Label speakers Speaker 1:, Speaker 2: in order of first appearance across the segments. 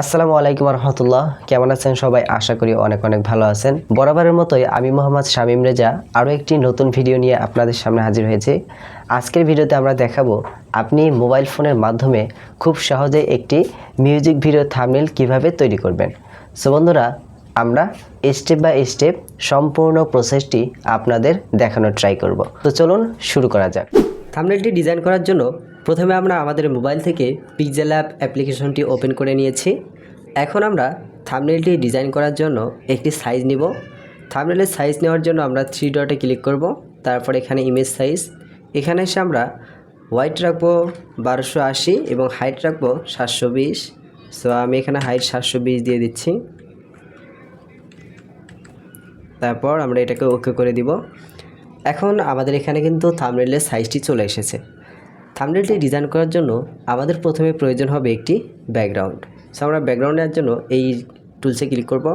Speaker 1: আসসালামু আলাইকুম রহমতুল্লাহ কেমন আছেন সবাই? আশা করি অনেক অনেক ভালো আছেন। বরাবরের মতোই আমি মোহাম্মদ শামীম রেজা। আরও একটি নতুন ভিডিও নিয়ে আপনাদের সামনে হাজির হয়েছে। আজকের ভিডিওতে আমরা দেখাবো আপনি মোবাইল ফোনের মাধ্যমে খুব সহজে একটি মিউজিক ভিডিও থামনেল কীভাবে তৈরি করবেন। সো বন্ধুরা, আমরা স্টেপ বাই স্টেপ সম্পূর্ণ প্রসেসটি আপনাদের দেখানোর ট্রাই করব। তো চলুন শুরু করা যাক। থামনেলটি ডিজাইন করার জন্য প্রথমে আমরা আমাদের মোবাইল থেকে পিকজেল অ্যাপ অ্যাপ্লিকেশনটি ওপেন করে নিয়েছি। এখন আমরা থামনেলটি ডিজাইন করার জন্য একটি সাইজ নিব। থামনেলের সাইজ নেওয়ার জন্য আমরা থ্রি ডটে ক্লিক করব। তারপর এখানে ইমেজ সাইজ এখানে এসে আমরা হোয়াইট রাখব বারোশো আশি এবং হাইট রাখব সাতশো বিশ। সো আমি এখানে হাইট সাতশো বিশ দিয়ে দিচ্ছি। তারপর আমরা এটাকে ওকে করে দিব। এখন আমাদের এখানে কিন্তু থামনেলের সাইজটি চলে এসেছে। থামনেলটি ডিজাইন করার জন্য আমাদের প্রথমে প্রয়োজন হবে একটি ব্যাকগ্রাউন্ড। সো আমরা ব্যাকগ্রাউন্ড নেওয়ার জন্য এই টুলসে ক্লিক করব।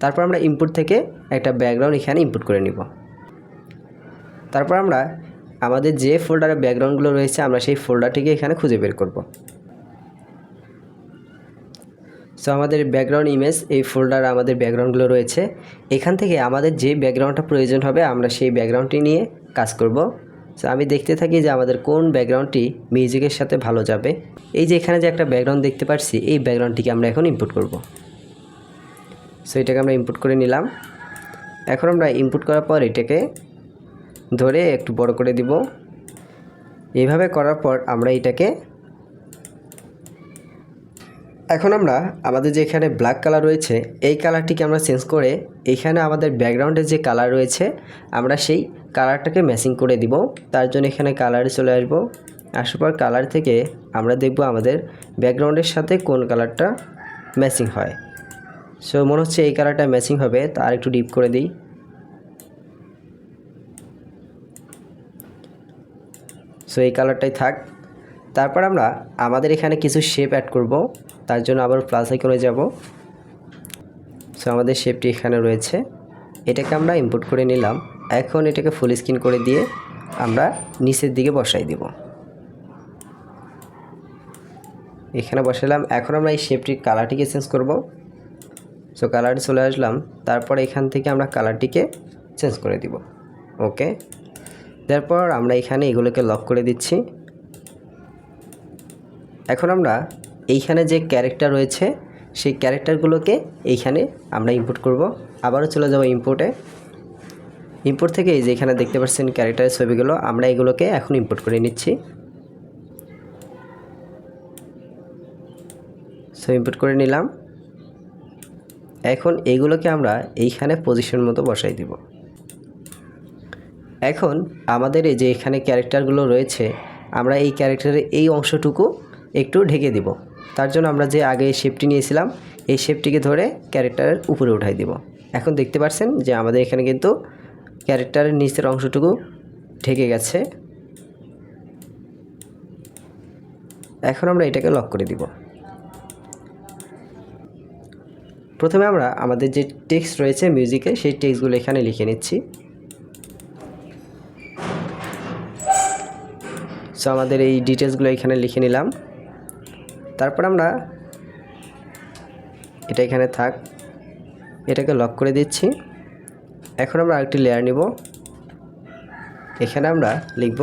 Speaker 1: তারপর আমরা ইনপুট থেকে একটা ব্যাকগ্রাউন্ড এখানে ইনপুট করে নিব। তারপর আমরা আমাদের যে ফোল্ডারে ব্যাকগ্রাউন্ডগুলো রয়েছে, আমরা সেই ফোল্ডারটিকে এখানে খুঁজে বের করব। সো আমাদের ব্যাকগ্রাউন্ড ইমেজ এই ফোল্ডারে আমাদের ব্যাকগ্রাউন্ডগুলো রয়েছে। এখান থেকে আমাদের যে ব্যাকগ্রাউন্ডটা প্রয়োজন হবে, আমরা সেই ব্যাকগ্রাউন্ডটি নিয়ে কাজ করব। সো আমি দেখতে থাকি যে আমাদের কোন ব্যাকগ্রাউন্ডটি মিউজিকের সাথে ভালো যাবে। এই যে এখানে যে একটা ব্যাকগ্রাউন্ড দেখতে পাচ্ছি এই ব্যাকগ্রাউন্ডটিকে আমরা এখন ইম্পোর্ট করব। সো এটাকে আমরা ইম্পোর্ট করে নিলাম। এখন আমরা ইম্পোর্ট করার পর এটাকে ধরে একটু বড় করে দিব। এইভাবে করার পর আমরা এটাকে এখন আমরা আমাদের যে এখানে ব্ল্যাক কালার রয়েছে, এই কালারটিকে আমরা চেঞ্জ করে এইখানে আমাদের ব্যাকগ্রাউন্ডের যে কালার রয়েছে, আমরা সেই কালারটাকে ম্যাচিং করে দিব। তার জন্য এখানে কালারে চলে আসব। আসার পর কালার থেকে আমরা দেখব আমাদের ব্যাকগ্রাউন্ডের সাথে কোন কালারটা ম্যাচিং হয়। সো মনে হচ্ছে এই কালারটা ম্যাচিং হবে, তা আর একটু ডিপ করে দিই। সো এই কালারটাই থাক। তারপর আমরা আমাদের এখানে কিছু শেপ অ্যাড করব। তার জন্য আবার প্লাস আইকনে যাব। সো আমাদের শেপটি এখানে রয়েছে। এটাকে আমরা ইনপুট করে নিলাম। এখন এটাকে ফুল স্ক্রিন করে দিয়ে আমরা নিচের দিকে বসাই দিব। এখানে বসালাম। এখন আমরা এই শেপটির কালারটিকে চেঞ্জ করব। সো কালার চলে আসলাম। তারপর এখান থেকে আমরা কালারটিকে চেঞ্জ করে দিব। ওকে তারপর আমরা এখানে এগুলোকে লক করে দিচ্ছি। এখন আমরা এইখানে যে ক্যারেক্টার রয়েছে, সেই ক্যারেক্টারগুলোকে এইখানে আমরা ইনপুট করব। আবারও চলে যাব ইম্পোর্টে ইম্পোর্ট থেকে এই যে এখানে দেখতে পাচ্ছেন ক্যারেক্টারের ছবিগুলো, আমরা এগুলোকে এখন ইম্পোর্ট করে নিচ্ছি। সো ইম্পোর্ট করে নিলাম। এখন এইগুলোকে আমরা এইখানে পজিশন মতো বসাই দিব। এখন আমাদের এই যে এখানে ক্যারেক্টারগুলো রয়েছে, আমরা এই ক্যারেক্টারের এই অংশটুকু একটু ঢেকে দিব। তার জন্য আমরা যে আগে শেপটি নিয়েছিলাম, এই শেপটিকে ধরে ক্যারেক্টারের উপরে উঠাই দিব। এখন দেখতে পাচ্ছেন যে আমাদের এখানে কিন্তু ক্যারেক্টারের নিচের অংশটুকু ঢেকে গেছে। এখন আমরা এটাকে লক করে দিব। প্রথমে আমরা আমাদের যে টেক্সট রয়েছে মিউজিকে সেই টেক্সটগুলো এখানে লিখে নিচ্ছি। সো আমাদের এই ডিটেলসগুলো এখানে লিখে নিলাম। তারপর আমরা এটা এখানে থাক, এটাকে লক করে দিচ্ছি। এখন আমরা আরেকটি লেয়ার নিব। এখানে আমরা লিখব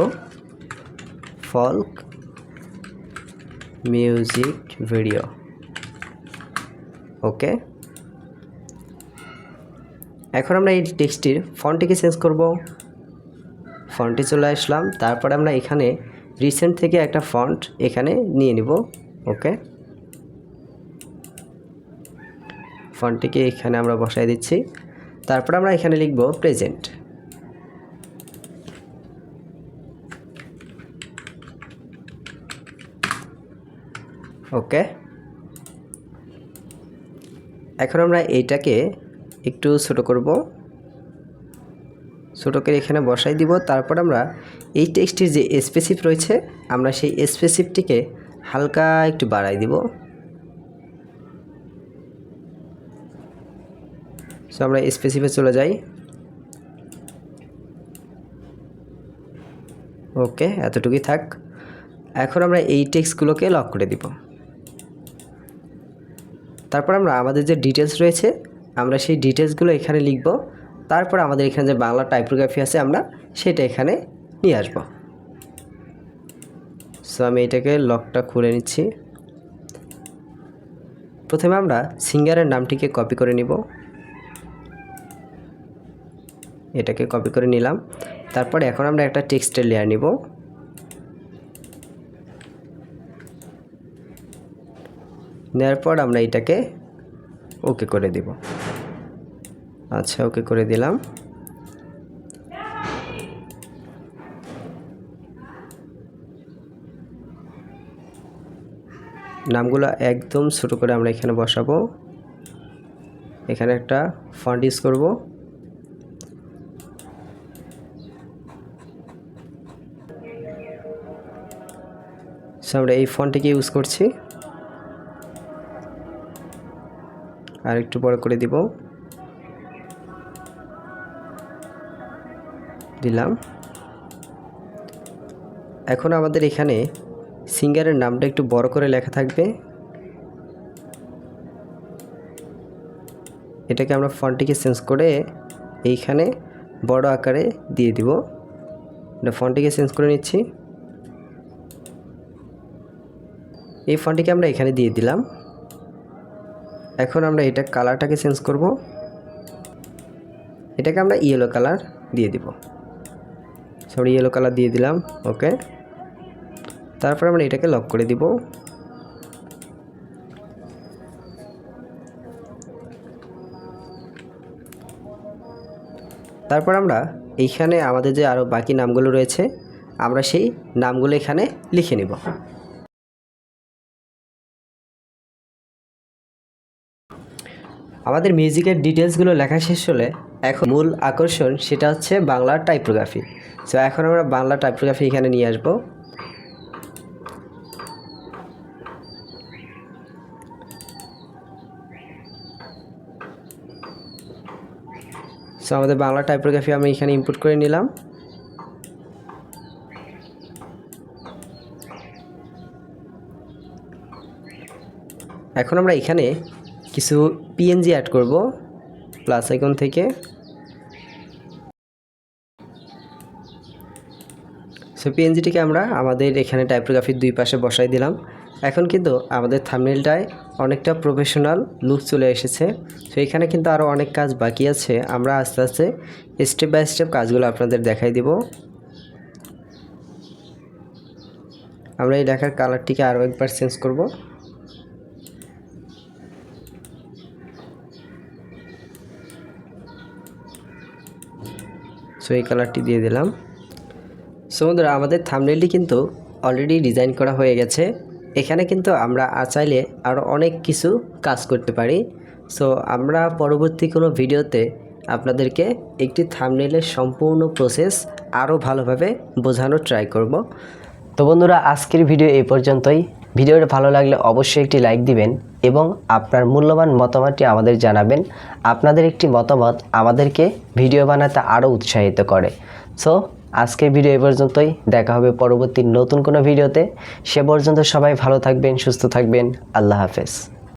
Speaker 1: ফল্ক মিউজিক ভিডিও ওকে। এখন আমরা এই টেক্সটির ফন্টটিকে চেঞ্জ করব। ফন্টে চলে আসলাম। তারপরে আমরা এখানে রিসেন্ট থেকে একটা ফন্ট এখানে নিয়ে নিব। ওকে। ফন্টটিকে এখানে আমরা বসাই দিচ্ছি। তারপর আমরা এখানে লিখব প্রেজেন্ট। ওকে। এখন আমরা এইটাকে একটু ছোট করব। ছোটো করে এখানে বসাই দিব। তারপর আমরা এই টেক্সটির যে স্পেসিফ রয়েছে, আমরা সেই স্পেসিফটিকে হালকা একটু বাড়াই দিব। সো আমরা স্পেসিফে চলে যাই। ওকে এতটুকুই থাক। এখন আমরা এই টেক্সটগুলোকে লক করে দিব। তারপর আমরা আমাদের যে ডিটেলস রয়েছে, আমরা সেই ডিটেলসগুলো এখানে লিখব। তারপর আমাদের এখানে যে বাংলা টাইপোগ্রাফি আছে, আমরা সেটা এখানে নিয়ে আসব। সো আমি এটাকে লকটা খুলে নিচ্ছি। প্রথমে আমরা সিঙ্গারের নামটিকে কপি করে নিব। এটাকে কপি করে নিলাম। তারপর এখন আমরা একটা টেক্সটের লেয়ার নিব। নেওয়ার পর আমরা এটাকে ওকে করে দিব। আচ্ছা ওকে করে দিলাম। নামগুলো একদম ছোটো করে আমরা এখানে বসাবো। এখানে একটা ফন্ট ইউজ করব। সো আমরা এই ফন্টটিকে ইউজ করছি। আর একটু বড় করে দিব। দিলাম। এখন আমাদের এখানে সিঙ্গারের নামটা একটু বড় করে লেখা থাকবে। এটাকে আমরা ফন্টটিকে চেঞ্জ করে এইখানে বড় আকারে দিয়ে দিব। এটা ফন্টটিকে চেঞ্জ করে নিচ্ছি। এই ফন্টটিকে আমরা এখানে দিয়ে দিলাম। এখন আমরা এটা কালারটাকে চেঞ্জ করব। এটাকে আমরা ইয়েলো কালার দিয়ে দিব। সরি, ইয়েলো কালার দিয়ে দিলাম। ওকে। তারপর আমরা এটাকে লক করে দিব। তারপর আমরা এইখানে আমাদের যে আরও বাকি নামগুলো রয়েছে, আমরা সেই নামগুলো এখানে লিখে নিব। আমাদের মিউজিকের ডিটেলসগুলো লেখা শেষ হলে এখন মূল আকর্ষণ সেটা হচ্ছে বাংলার টাইপোগ্রাফি সো এখন আমরা বাংলা টাইপোগ্রাফি এখানে নিয়ে আসব। সো আমাদের বাংলা টাইপোগ্রাফি আমি এখানে ইনপুট করে নিলাম। এখন আমরা এখানে কিছু পিএনজি অ্যাড করব প্লাস আইকন থেকে। সো পিএনজিটিকে আমরা আমাদের এখানে টাইপোগ্রাফির দুই পাশে বসাই দিলাম। এখন কিন্তু আমাদের থামনেলটায় অনেকটা প্রফেশনাল লুক চলে এসেছে। তো এখানে কিন্তু আরও অনেক কাজ বাকি আছে। আমরা আস্তে আস্তে স্টেপ বাই স্টেপ কাজগুলো আপনাদের দেখাই দিব। আমরা এই লেখার কালারটিকে আরও একবার চেঞ্জ করব। সো এই কালারটি দিয়ে দিলাম। সো বন্ধুরা আমাদের থামনেলটি কিন্তু অলরেডি ডিজাইন করা হয়ে গেছে। এখানে কিন্তু আমরা চাইলে আরও অনেক কিছু কাজ করতে পারি। সো আমরা পরবর্তী কোনো ভিডিওতে আপনাদেরকে একটি থামনেলের সম্পূর্ণ প্রসেস আরও ভালোভাবে বোঝানোর ট্রাই করব। তো বন্ধুরা, আজকের ভিডিও এই পর্যন্তই। ভিডিওটা ভালো লাগলে অবশ্যই একটি লাইক দিবেন এবং আপনার মূল্যবান মতামতটি আমাদের জানাবেন। আপনাদের একটি মতামত আমাদেরকে ভিডিও বানাতে আরও উৎসাহিত করে। সো আজকের ভিডিও এ পর্যন্তই। দেখা হবে পরবর্তী নতুন কোনো ভিডিওতে। সে পর্যন্ত সবাই ভালো থাকবেন, সুস্থ থাকবেন। আল্লাহ হাফেজ।